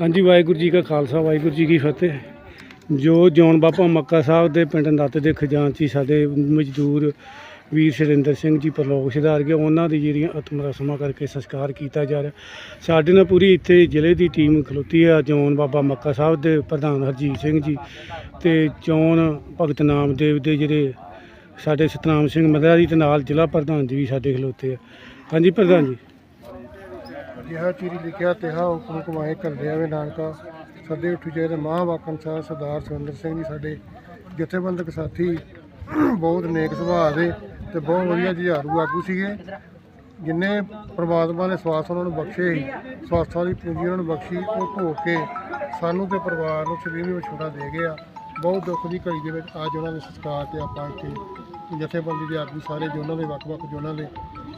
ਹਾਂਜੀ, ਵਾਹਿਗੁਰੂ ਜੀ ਕਾ ਖਾਲਸਾ, ਵਾਹਿਗੁਰੂ ਜੀ ਕੀ ਫਤਿਹ। ਜੋ ਜੌਨ ਬਾਪਾ ਮੱਕਾ ਸਾਹਿਬ ਦੇ ਪਿੰਡ ਨੱਤ ਦੇ ਖਜ਼ਾਨਚੀ ਸਾਡੇ ਮਜ਼ਦੂਰ ਵੀਰ ਸ਼ਰਿੰਦਰ ਸਿੰਘ ਜੀ, ਪਰਲੋਕ ਸਿਧਾਰ ਗਏ ਉਹਨਾਂ ਦੀ ਜਿਹੜੀਆਂ ਆਤਮ ਰਸਮਾਂ ਕਰਕੇ ਸੰਸਕਾਰ ਕੀਤਾ ਜਾ ਰਿਹਾ। ਸਾਡੇ ਨਾਲ ਪੂਰੀ ਇੱਥੇ ਜ਼ਿਲ੍ਹੇ ਦੀ ਟੀਮ ਖਲੋਤੀ ਆ, ਜੌਨ ਬਾਬਾ ਮੱਕਾ ਸਾਹਿਬ ਦੇ ਪ੍ਰਧਾਨ ਹਰਜੀਤ ਸਿੰਘ ਜੀ ਤੇ ਜੌਨ ਭਗਤ ਨਾਮਦੇਵ ਦੇ ਜਿਹੜੇ ਸਾਡੇ ਸਤਨਾਮ ਸਿੰਘ ਮਦਰਾ ਜੀ ਤੇ ਨਾਲ ਜ਼ਿਲ੍ਹਾ ਪ੍ਰਧਾਨ ਜੀ ਵੀ ਸਾਡੇ ਖਲੋਤੇ ਆ। ਹਾਂਜੀ, ਪ੍ਰਧਾਨ ਜੀ। ਜਿਹਾ ਚੀਰੀ ਲਿਖਿਆ ਤਿਹਾ ਹੁਕਮ ਕਮਾਏ ਕਰਦਿਆਂ ਵੇ ਨਾਨਕਾ। ਸਦੇ ਉੱਠ ਜੇ ਤੇ ਮਹਾਵਾਕਨ ਸਾਹਿਬ ਸਰਦਾਰ ਸੁਰਿੰਦਰ ਸਿੰਘ ਜੀ ਸਾਡੇ ਜਥੇਬੰਦਕ ਸਾਥੀ, ਬਹੁਤ ਨੇਕ ਸੁਭਾਅ ਦੇ ਤੇ ਬਹੁਤ ਵਧੀਆ ਜੁਝਾਰੂ ਆਗੂ ਸੀਗੇ। ਜਿੰਨੇ ਪ੍ਰਮਾਤਮਾ ਨੇ ਸਵਾਸ ਉਹਨਾਂ ਨੂੰ ਬਖਸ਼ੇ ਹੀ ਸਵਾਸਾਂ ਦੀ ਪੂੰਜੀ ਉਹਨਾਂ ਨੂੰ ਬਖਸ਼ੀ, ਉਹ ਧੋ ਕੇ ਸਾਨੂੰ ਤੇ ਪਰਿਵਾਰ ਨੂੰ ਸਰੀਰ ਵਿੱਚ ਛੋਟਾ ਦੇ ਗਿਆ। ਬਹੁਤ ਦੁੱਖ ਦੀ ਘੜੀ ਦੇ ਵਿੱਚ ਅੱਜ ਉਹਨਾਂ ਦੇ ਸੰਸਕਾਰ ਤੇ ਆਪਾਂ ਇੱਥੇ ਜਥੇਬੰਦੀ ਦੇ ਆਗੂ ਸਾਰੇ ਜੋ ਦੇ ਵੱਖ-ਵੱਖ ਜੋਨਾਂ ਦੇ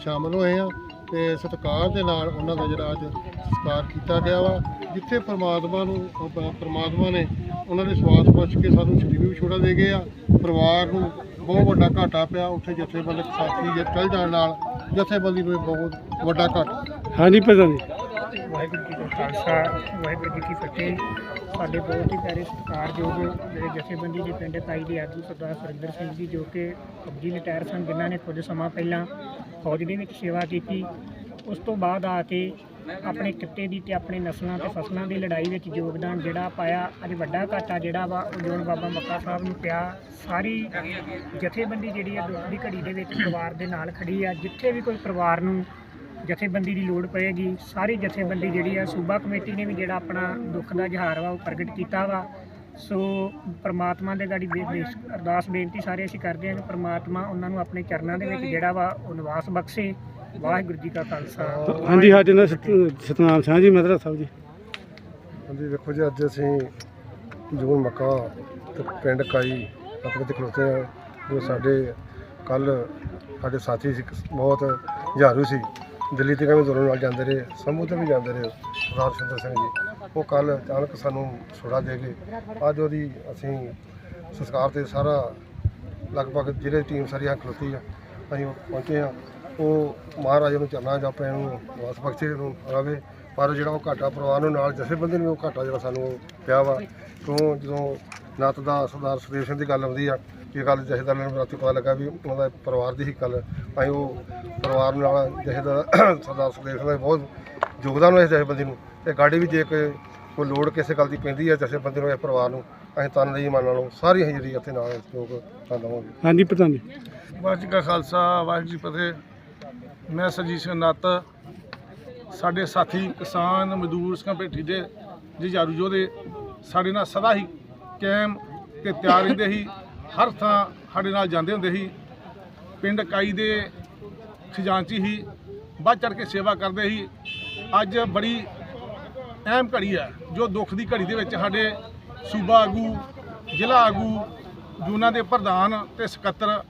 ਸ਼ਾਮਲ ਹੋਏ ਆ। ਤੇ ਸਤਿਕਾਰ ਦੇ ਨਾਲ ਉਹਨਾਂ ਦਾ ਜਿਹੜਾ ਅੱਜ ਸੰਸਕਾਰ ਕੀਤਾ ਗਿਆ ਵਾ ਜਿੱਥੇ ਪ੍ਰਮਾਤਮਾ ਨੂੰ ਪ੍ਰਮਾਤਮਾ ਨੇ ਉਹਨਾਂ ਦੇ ਸਵਾਸ ਬਖਸ਼ ਕੇ ਸਾਨੂੰ ਸਰੀਰ ਵੀ ਛੋਟਾ ਦੇ ਗਏ ਆ। ਪਰਿਵਾਰ ਨੂੰ ਬਹੁਤ ਵੱਡਾ ਘਾਟਾ ਪਿਆ ਉੱਥੇ ਜਥੇਬੰਦਕ ਸਾਥੀ ਜੇ ਚੱਲ ਜਾਣ ਨਾਲ ਜਥੇਬੰਦੀ ਨੂੰ ਬਹੁਤ ਵੱਡਾ ਘਾਟਾ। ਹਾਂਜੀ ਪ੍ਰਧਾਨ ਜੀ। ਵਾਹਿਗੁਰੂ ਜੀ ਕਾ ਖਾਲਸਾ ਵਾਹਿਗੁਰੂ ਜੀ ਕੀ ਫਤਿਹ। ਸਾਡੇ ਬਹੁਤ ਹੀ ਪਿਆਰੇ ਸਤਿਕਾਰਯੋਗ ਜਿਹੜੇ ਜਥੇਬੰਦੀ ਦੇ ਪਿੰਡ ਤਾਈ ਦੇ ਆਗੂ ਸਰਦਾਰ ਸੁਰਿੰਦਰ ਸਿੰਘ ਜੀ, ਜੋ ਕਿ ਫੌਜੀ ਰਿਟਾਇਰ ਸਨ, ਜਿਨ੍ਹਾਂ ਨੇ ਕੁਝ ਸਮਾਂ ਪਹਿਲਾਂ ਫੌਜ ਦੇ ਵਿੱਚ ਸੇਵਾ ਕੀਤੀ। ਉਸ ਤੋਂ ਬਾਅਦ ਆ ਕੇ ਆਪਣੇ ਕਿੱਤੇ ਦੀ ਤੇ ਆਪਣੇ ਨਸਲਾਂ ਤੇ ਫਸਲਾਂ ਦੀ ਲੜਾਈ ਵਿੱਚ ਯੋਗਦਾਨ ਜਿਹੜਾ ਪਾਇਆ, ਅੱਜ ਵੱਡਾ ਘਾਟਾ ਜਿਹੜਾ ਵਾ, ਉਹ ਜੋਨ ਬਾਬਾ ਮੱਕਾ ਸਾਹਿਬ ਨੂੰ ਪਿਆ। ਸਾਰੀ ਜਥੇਬੰਦੀ ਜਿਹੜੀ ਹੈ ਦੁੱਖ ਦੀ ਘੜੀ ਦੇ ਵਿੱਚ ਪਰਿਵਾਰ ਦੇ ਨਾਲ ਖੜੀ ਆ। ਜਿੱਥੇ ਵੀ ਕੋਈ ਪਰਿਵਾਰ ਨੂੰ ਜਥੇਬੰਦੀ ਦੀ ਲੋੜ ਪਏਗੀ। ਸਾਰੀ ਜਥੇਬੰਦੀ ਜਿਹੜੀ ਆ ਸੂਬਾ ਕਮੇਟੀ ਨੇ ਵੀ ਜਿਹੜਾ ਆਪਣਾ ਦੁੱਖ ਦਾ ਇਜ਼ਹਾਰ ਵਾ ਉਹ ਪ੍ਰਗਟ ਕੀਤਾ ਵਾ। ਸੋ ਪ੍ਰਮਾਤਮਾ ਦੇ ਗਾੜੀ ਅਰਦਾਸ ਬੇਨਤੀ ਸਾਰੇ ਅਸੀਂ ਕਰਦੇ ਹਾਂ ਕਿ ਪ੍ਰਮਾਤਮਾ ਉਹਨਾਂ ਨੂੰ ਆਪਣੇ ਚਰਨਾਂ ਦੇ ਵਿੱਚ ਜਿਹੜਾ ਵਾ ਉਹ ਨਿਵਾਸ ਬਖਸ਼ੇ। ਵਾਹਿਗੁਰੂ ਜੀ ਕਾ ਖਾਲਸਾ। ਹਾਂਜੀ ਨਾਲ ਸਤ- ਸਤਨਾਮ ਸਿੰਘ ਜੀ ਮਦਰਾ ਸਾਹਿਬ ਜੀ। ਹਾਂਜੀ ਦੇਖੋ ਜੀ ਅੱਜ ਅਸੀਂ ਜੂਨ ਮੱਕਾ ਤੇ ਪਿੰਡ ਕਾਈ ਆਪਣੇ ਤੇ ਖਲੋਤੇ ਆ ਜੋ ਸਾਡੇ ਕੱਲ ਸਾਡੇ ਸਾਥੀ ਸੀ ਬਹੁਤ ਹਜ਼ਾਰੂ ਸੀ। ਦਿੱਲੀ ਤੇ ਵੀ ਦੌੜਨ ਨਾਲ ਜਾਂਦੇ ਰਹੇ ਸੰਭੂ ਤੇ ਵੀ ਜਾਂਦੇ ਰਹੇ ਸਰਦਾਰ ਸ਼ਿੰਦਰ ਸਿੰਘ ਜੀ। ਉਹ ਕੱਲ ਅਚਾਨਕ ਸਾਨੂੰ ਛੁੜਾ ਦੇ ਗਏ ਅੱਜ ਉਹਦੀ ਅਸੀਂ ਸੰਸਕਾਰ ਤੇ ਸਾਰਾ ਲਗਭਗ ਜਿਹੜੇ ਟੀਮ ਸਾਰੀ ਆ ਖਲੋਤੀ ਆ, ਅਸੀਂ ਪਹੁੰਚੇ ਆ। ਉਹ ਮਹਾਰਾਜ ਨੂੰ ਚਰਨਾਂ 'ਚ ਆਪਣੇ ਨੂੰ ਵਾਸ ਬਖਸ਼ੇ ਨੂੰ ਆਵੇ ਪਰ ਜਿਹੜਾ ਉਹ ਘਾਟਾ ਪਰਿਵਾਰ ਨੂੰ ਨਾਲ ਜਥੇਬੰਦੀ ਨੂੰ ਉਹ ਘਾਟਾ ਜਿਹੜਾ ਸਾਨੂੰ ਪਿਆ ਵਾ, ਕਿਉਂ ਜਦੋਂ ਨੱਤ ਦਾ ਸਰਦਾਰ ਸੁਦੇਵ ਸਿੰਘ ਦੀ ਗੱਲ ਆਉਂਦੀ ਆ ਕਿ ਇਹ ਗੱਲ ਜਥੇਦਾਰ ਨੂੰ ਰਾਤੀ ਪਤਾ ਲੱਗਾ ਵੀ ਉਹਨਾਂ ਦਾ ਪਰਿਵਾਰ ਦੀ ਹੀ ਗੱਲ ਅਸੀਂ ਉਹ ਪਰਿਵਾਰ ਨਾਲ ਜਥੇਦਾਰ ਸਰਦਾਰ ਸੁਦੇਵ ਸਿੰਘ ਦਾ ਬਹੁਤ ਯੋਗਦਾਨ ਹੋਇਆ ਜਥੇਬੰਦੀ ਨੂੰ। ਤੇ ਗਾੜੀ ਵੀ ਜੇ ਕੋਈ ਕੋਈ ਲੋੜ ਕਿਸੇ ਗੱਲ ਦੀ ਪੈਂਦੀ ਹੈ ਜਥੇਬੰਦੀ ਨੂੰ ਇਹ ਪਰਿਵਾਰ ਨੂੰ ਅਸੀਂ ਤਨ ਲਈ ਮੰਨ ਲਓ ਸਾਰੀ ਅਸੀਂ ਜਿਹੜੀ ਇੱਥੇ ਨਾਲ ਸਹਿਯੋਗ ਤਾਂ ਦੇਵਾਂਗੇ। ਹਾਂਜੀ ਪ੍ਰਧਾਨ ਜੀ। ਵਾਹਿਗੁਰੂ ਜੀ ਕਾ ਖਾਲਸਾ ਵਾਹਿਗੁਰੂ ਜੀ ਫਤਿਹ। ਮੈਂ ਸਰਜੀਤ ਸਿੰਘ ਨੱਤ ਸਾਡੇ ਸਾਥੀ ਕਿਸਾਨ ਮਜ਼ਦੂਰ ਸਿੰਘ ਭੇਠੀ ਦੇ ਜੁਝਾਰੂ ਯੋਧੇ ਸਾਡੇ ਨਾਲ ਸਦਾ ਹੀ ਕੈਮ ਤੇ ਤਿਆਰ ਰਹਿੰਦੇ ਸੀ। ਹਰ ਥਾਂ ਸਾਡੇ ਨਾਲ ਜਾਂਦੇ ਹੁੰਦੇ ਸੀ। ਪਿੰਡ ਕਾਈ ਦੇ ਖਜ਼ਾਨਚੀ ਹੀ ਵੱਧ ਚੜ ਕੇ ਸੇਵਾ ਕਰਦੇ ਸੀ। ਅੱਜ ਬੜੀ ਅਹਿਮ ਘੜੀ ਹੈ, ਜੋ ਦੁੱਖ ਦੀ ਘੜੀ ਦੇ ਵਿੱਚ ਸਾਡੇ ਸੂਬਾ ਆਗੂ, ਜ਼ਿਲ੍ਹਾ ਆਗੂ, ਜੂਨਾ ਦੇ ਪ੍ਰਧਾਨ ਤੇ ਸਕੱਤਰ